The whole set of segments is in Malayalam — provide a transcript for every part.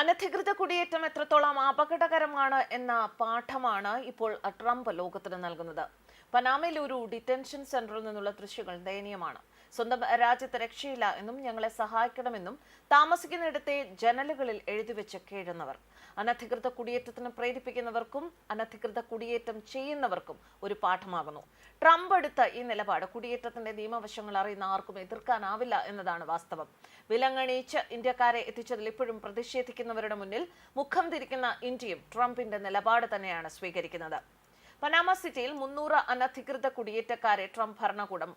അനധികൃത കുടിയേറ്റം എത്രത്തോളം അപകടകരമാണ് എന്ന പാഠമാണ് ഇപ്പോൾ ട്രംപ് ലോകത്തിന് നൽകുന്നത്. പനാമയിൽ ഒരു ഡിറ്റൻഷൻ സെന്ററിൽ നിന്നുള്ള ദൃശ്യങ്ങൾ ദയനീയമാണ്. സ്വന്തം രാജ്യത്ത് രക്ഷയില്ല എന്നും ഞങ്ങളെ സഹായിക്കണമെന്നും താമസിക്കുന്നിടത്തെ ജനലുകളിൽ എഴുതിവെച്ച് കേഴുന്നവർ. അനധികൃത കുടിയേറ്റത്തിന് പ്രേരിപ്പിക്കുന്നവർക്കും അനധികൃത കുടിയേറ്റം ചെയ്യുന്നവർക്കും ഒരു പാഠമാകുന്നു. ട്രംപ് എടുത്ത ഈ നിലപാട് കുടിയേറ്റത്തിന്റെ നിയമവശങ്ങൾ അറിയുന്ന ആർക്കും എതിർക്കാനാവില്ല എന്നതാണ് വാസ്തവം. വിലങ്ങണിയിച്ച് ഇന്ത്യക്കാരെ എത്തിച്ചതിൽ ഇപ്പോഴും പ്രതിഷേധിക്കുന്നവരുടെ മുന്നിൽ മുഖം തിരിക്കുന്ന ഇന്ത്യയും ട്രംപിന്റെ നിലപാട് തന്നെയാണ് സ്വീകരിക്കുന്നത്. പനാമ സിറ്റിയിൽ മുന്നൂറ് അനധികൃത കുടിയേറ്റക്കാരെ ട്രംപ് ഭരണകൂടം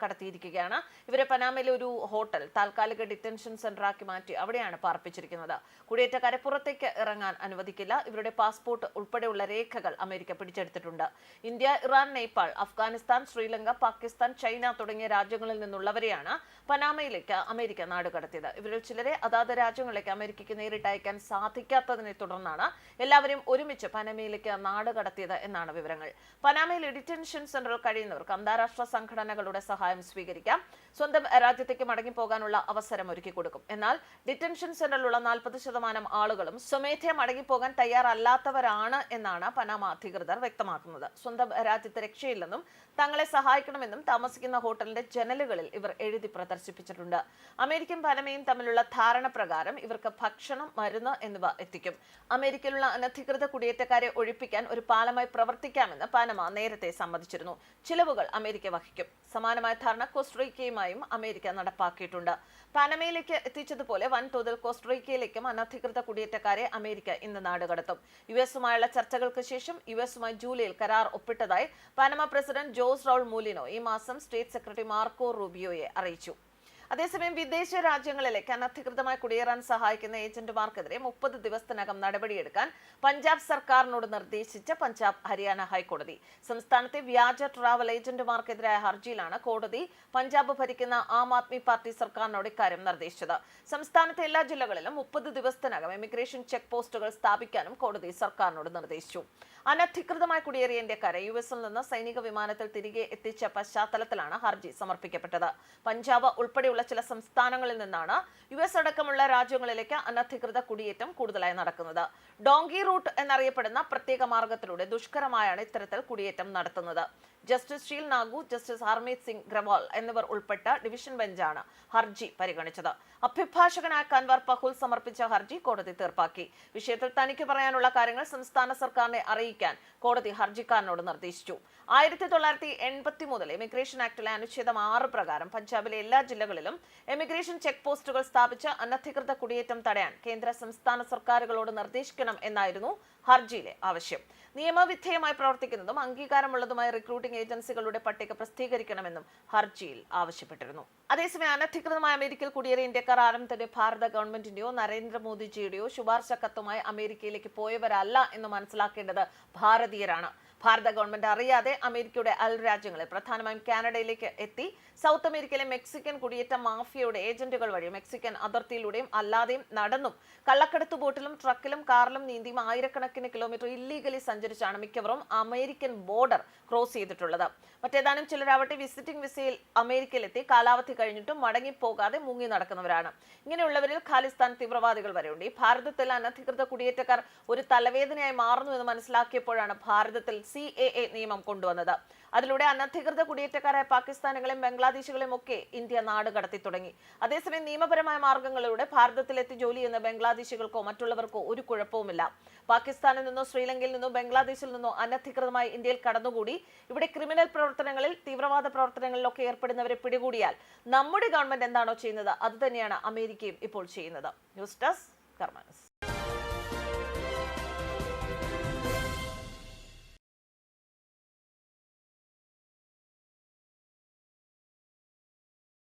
കടത്തിയിരിക്കുകയാണ്. ഇവരെ പനാമയിലെ ഒരു ഹോട്ടൽ താൽക്കാലിക ഡിറ്റൻഷൻ സെന്ററാക്കി മാറ്റി അവിടെയാണ് പാർപ്പിച്ചിരിക്കുന്നത്. കുടിയേറ്റക്കാരെ പുറത്തേക്ക് ഇറങ്ങാൻ അനുവദിക്കില്ല. ഇവരുടെ പാസ്പോർട്ട് ഉൾപ്പെടെയുള്ള രേഖകൾ അമേരിക്ക പിടിച്ചെടുത്തിട്ടുണ്ട്. India Iran Nepal Afghanistan Sri Lanka Pakistan China തുടങ്ങിയ രാജ്യങ്ങളിൽ നിന്നുള്ളവരെയാണ് പനാമയിലേക്ക് അമേരിക്ക നാടുകടത്തിയത്. ഇവരിൽ ചിലരെ അതാത് രാജ്യങ്ങളിലേക്ക് അമേരിക്കയ്ക്ക് നേരിട്ട് അയക്കാൻ സാധിക്കാത്തതിനെ തുടർന്നാണ് എല്ലാവരും ഒരുമിച്ച് പനാമയിലേക്ക് നാടുകടത്തിയത് എന്നാണ് വിവരങ്ങൾ. പനാമയിൽ ഡിറ്റൻഷൻ സെന്ററിൽ കഴിയുന്നവർക്ക് അന്താരാഷ്ട്ര സംഘടനകളുടെ സഹായം സ്വീകരിക്കാം. സ്വന്തം രാജ്യത്തേക്ക് മടങ്ങിപ്പോകാനുള്ള അവസരം ഒരുക്കി കൊടുക്കും. എന്നാൽ ഡിറ്റൻഷൻ സെന്ററിലുള്ള നാൽപ്പത് ശതമാനം ആളുകളും സ്വമേധയാ മടങ്ങിപ്പോകാൻ തയ്യാറല്ലാത്തവരാണ് എന്നാണ് പനാമ അധികൃതർ വ്യക്തമാക്കുന്നത്. സ്വന്തം രാജ്യത്ത് രക്ഷയില്ലെന്നും തങ്ങളെ സഹായിക്കണമെന്നും താമസിക്കുന്ന ഹോട്ടലിന്റെ ജനലുകളിൽ ഇവർ എഴുതി പ്രദർശിപ്പിച്ചിട്ടുണ്ട്. അമേരിക്കൻ പനമയും തമ്മിലുള്ള ധാരണ പ്രകാരം ഇവർക്ക് ഭക്ഷണം മരുന്ന് എന്നിവ എത്തിക്കും. അമേരിക്കയിലുള്ള അനധികൃത കുടിയേറ്റക്കാരെ ഒഴിപ്പിക്കാൻ ഒരു പാലമായി പ്രവർത്തിക്കാമെന്ന് പാനമ നേരത്തെ സമ്മതിച്ചിരുന്നു. ചിലവുകൾ അമേരിക്ക വഹിക്കും. സമാനമായ ധാരണ കോസ്ട്രീക്കയുമായും അമേരിക്ക നടപ്പാക്കിയിട്ടുണ്ട്. പാനമയിലേക്ക് എത്തിച്ചതുപോലെ വൻതോതിൽ കോസ്ട്രീക്കയിലേക്കും അനധികൃത കുടിയേറ്റക്കാരെ അമേരിക്ക ഇന്ന് നാടുകടത്തും യു എസുമായുള്ള ചർച്ചകൾക്ക് ശേഷം യു എസുമായി ജൂലൈയിൽ കരാർ ഒപ്പിട്ടതായി Panama president Jose Raul Mulino ഈ മാസം സ്റ്റേറ്റ് സെക്രട്ടറി മാർക്കോ റൂബിയോയെ അറിയിച്ചു. അതേസമയം വിദേശ രാജ്യങ്ങളിലേക്ക് അനധികൃതമായി കുടിയേറാൻ സഹായിക്കുന്ന ഏജന്റുമാർക്കെതിരെ മുപ്പത് ദിവസത്തിനകം നടപടിയെടുക്കാൻ പഞ്ചാബ് സർക്കാരിനോട് നിർദ്ദേശിച്ച പഞ്ചാബ് ഹരിയാന ഹൈക്കോടതി. സംസ്ഥാനത്തെ വ്യാജ ട്രാവൽ ഏജന്റുമാർക്കെതിരായ ഹർജിയിലാണ് കോടതി പഞ്ചാബ് ഭരിക്കുന്ന ആം ആദ്മി പാർട്ടി സർക്കാരിനോട് ഇക്കാര്യം നിർദ്ദേശിച്ചത്. സംസ്ഥാനത്തെ എല്ലാ ജില്ലകളിലും മുപ്പത് ദിവസത്തിനകം ഇമിഗ്രേഷൻ ചെക്ക് പോസ്റ്റുകൾ സ്ഥാപിക്കാനും കോടതി സർക്കാരിനോട് നിർദ്ദേശിച്ചു. അനധികൃതമായി കുടിയേറിയ ഇന്ത്യക്കാരെ യു എസിൽ നിന്ന് സൈനിക വിമാനത്തിൽ തിരികെ എത്തിച്ച പശ്ചാത്തലത്തിലാണ് ഹർജി സമർപ്പിക്കപ്പെട്ടത്. പഞ്ചാബ് ഉൾപ്പെടെയുള്ള ചില സംസ്ഥാനങ്ങളിൽ നിന്നാണ് യു എസ് അടക്കമുള്ള രാജ്യങ്ങളിലേക്ക് അനധികൃത കുടിയേറ്റം കൂടുതലായി നടക്കുന്നത്. ഡോങ്കി റൂട്ട് എന്നറിയപ്പെടുന്ന പ്രത്യേക മാർഗത്തിലൂടെ ദുഷ്കരമായാണ് ഇത്തരത്തിൽ കുടിയേറ്റം നടത്തുന്നത്. ജസ്റ്റിസ് ഷീൽ നാഗു ജസ്റ്റിസ് ഹർമീത് സിംഗ് ഗ്രവാൾ എന്നിവർ ഉൾപ്പെട്ട ഡിവിഷൻ ബെഞ്ചാണ് ഹർജി പരിഗണിച്ചത്. അഭിഭാഷകനായ കൻവർ പഹുൽ സമർപ്പിച്ച ഹർജി കോടതി തീർപ്പാക്കി. വിഷയത്തിൽ തനിക്ക് പറയാനുള്ള കാര്യങ്ങൾ സംസ്ഥാന സർക്കാരിനെ അറിയിക്കാൻ കോടതി ഹർജിക്കാരനോട് നിർദ്ദേശിച്ചു. ആയിരത്തി തൊള്ളായിരത്തി എൺപത്തി മുതൽ എമിഗ്രേഷൻ ആക്ടിലെ അനുച്ഛേദം ആറ് പ്രകാരം പഞ്ചാബിലെ എല്ലാ ജില്ലകളിലും എമിഗ്രേഷൻ ചെക്ക് പോസ്റ്റുകൾ സ്ഥാപിച്ച് അനധികൃത കുടിയേറ്റം തടയാൻ കേന്ദ്ര സംസ്ഥാന സർക്കാരുകളോട് നിർദ്ദേശിക്കണം എന്നായിരുന്നു ഹർജിയിലെ ആവശ്യം. നിയമവിധേയമായി പ്രവർത്തിക്കുന്നതും അംഗീകാരമുള്ളതുമായ റിക്രൂട്ടിംഗ് ഏജൻസികളുടെ പട്ടിക പ്രസിദ്ധീകരിക്കണമെന്നും ഹർജിയിൽ ആവശ്യപ്പെട്ടിരുന്നു. അതേസമയം അനധികൃതമായ അമേരിക്കയിൽ കുടിയേറിയ ഇന്ത്യക്കാർ ആരും തന്നെ ഭാരത ഗവൺമെന്റിന്റെയോ നരേന്ദ്രമോദിജിയുടെയോ ശുപാർശ കത്തുമായി അമേരിക്കയിലേക്ക് പോയവരല്ല എന്ന് മനസ്സിലാക്കേണ്ടത് ഭാരതീയരാണ്. ഭാരത ഗവൺമെന്റ് അറിയാതെ അമേരിക്കയുടെ അയൽ രാജ്യങ്ങളിൽ പ്രധാനമായും കാനഡയിലേക്ക് എത്തി. സൗത്ത് അമേരിക്കയിലെ മെക്സിക്കൻ കുടിയേറ്റ മാഫിയയുടെ ഏജന്റുകൾ വഴി മെക്സിക്കൻ അതിർത്തിയിലൂടെയും അല്ലാതെയും നടന്നും കള്ളക്കടത്ത് ബോട്ടിലും ട്രക്കിലും കാറിലും നീന്തിയും ആയിരക്കണക്കിന് കിലോമീറ്റർ ഇല്ലീഗലി സഞ്ചരിച്ചാണ് മിക്കവരും അമേരിക്കൻ ബോർഡർ ക്രോസ് ചെയ്തിട്ടുള്ളത്. മറ്റേതാനും ചിലരാവട്ടെ വിസിറ്റിംഗ് വിസയിൽ അമേരിക്കയിലെത്തി. കാലാവധി കഴിഞ്ഞിട്ടും മടങ്ങിപ്പോകാതെ മുങ്ങി നടക്കുന്നവരാണ്. ഇങ്ങനെയുള്ളവരിൽ ഖാലിസ്ഥാൻ തീവ്രവാദികൾ വരെയുണ്ട്. ഈ ഭാരതത്തിൽ അനധികൃത കുടിയേറ്റക്കാർ ഒരു തലവേദനയായി മാറുന്നു എന്ന് മനസ്സിലാക്കിയപ്പോഴാണ് ഭാരതത്തിൽ സി എ എ നിയമം കൊണ്ടുവന്നത്. അതിലൂടെ അനധികൃത കുടിയേറ്റക്കാരായ പാകിസ്ഥാനികളെയും ബംഗ്ലാദേശികളെയും ഒക്കെ ഇന്ത്യ നാട് കടത്തി തുടങ്ങി. അതേസമയം നിയമപരമായ മാർഗങ്ങളിലൂടെ ഭാരതത്തിലെത്തി ജോലി ചെയ്യുന്ന ബംഗ്ലാദേശികൾക്കോ മറ്റുള്ളവർക്കോ ഒരു കുഴപ്പവുമില്ല. പാകിസ്ഥാനിൽ നിന്നോ ശ്രീലങ്കയിൽ നിന്നോ ബംഗ്ലാദേശിൽ നിന്നോ അനധികൃതമായി ഇന്ത്യയിൽ കടന്നുകൂടി ഇവിടെ ക്രിമിനൽ പ്രവർത്തനങ്ങളിൽ തീവ്രവാദ പ്രവർത്തനങ്ങളിലൊക്കെ ഏർപ്പെടുന്നവരെ പിടികൂടിയാൽ നമ്മുടെ ഗവൺമെന്റ് എന്താണോ ചെയ്യുന്നത് അത് തന്നെയാണ് അമേരിക്കയും ഇപ്പോൾ ചെയ്യുന്നത്. News desk കർമാനസ്.